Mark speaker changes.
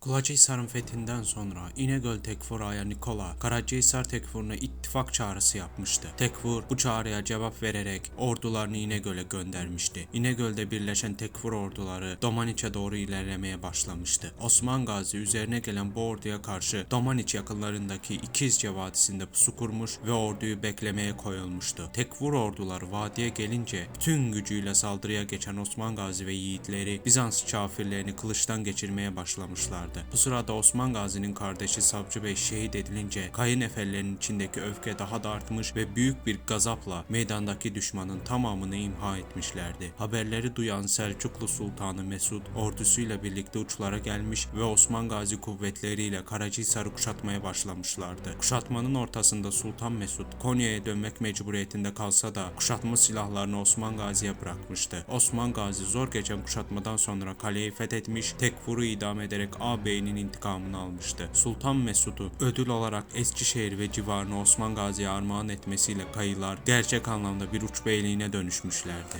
Speaker 1: Kulaçhisar'ın fethinden sonra İnegöl Tekfur Aya Nikola, Karacahisar Tekfur'una ittifak çağrısı yapmıştı. Tekfur bu çağrıya cevap vererek ordularını İnegöl'e göndermişti. İnegöl'de birleşen Tekfur orduları Domaniç'e doğru ilerlemeye başlamıştı. Osman Gazi üzerine gelen bu orduya karşı Domaniç yakınlarındaki İkizce Vadisi'nde pusu kurmuş ve orduyu beklemeye koyulmuştu. Tekfur orduları vadiye gelince bütün gücüyle saldırıya geçen Osman Gazi ve yiğitleri Bizans kafirlerini kılıçtan geçirmeye başlamışlardı. Bu sırada Osman Gazi'nin kardeşi Savcı Bey şehit edilince kayın efellerinin içindeki öfke daha da artmış ve büyük bir gazapla meydandaki düşmanın tamamını imha etmişlerdi. Haberleri duyan Selçuklu Sultanı Mesud ordusuyla birlikte uçlara gelmiş ve Osman Gazi kuvvetleriyle Karacahisar'ı kuşatmaya başlamışlardı. Kuşatmanın ortasında Sultan Mesud Konya'ya dönmek mecburiyetinde kalsa da kuşatma silahlarını Osman Gazi'ye bırakmıştı. Osman Gazi zor geçen kuşatmadan sonra kaleyi fethetmiş, Tekfur'u idam ederek ağabeyinin intikamını almıştı. Sultan Mesud'u ödül olarak Eskişehir ve civarını Osman Gazi'ye armağan etmesiyle kayılar gerçek anlamda bir uç beyliğine dönüşmüşlerdi.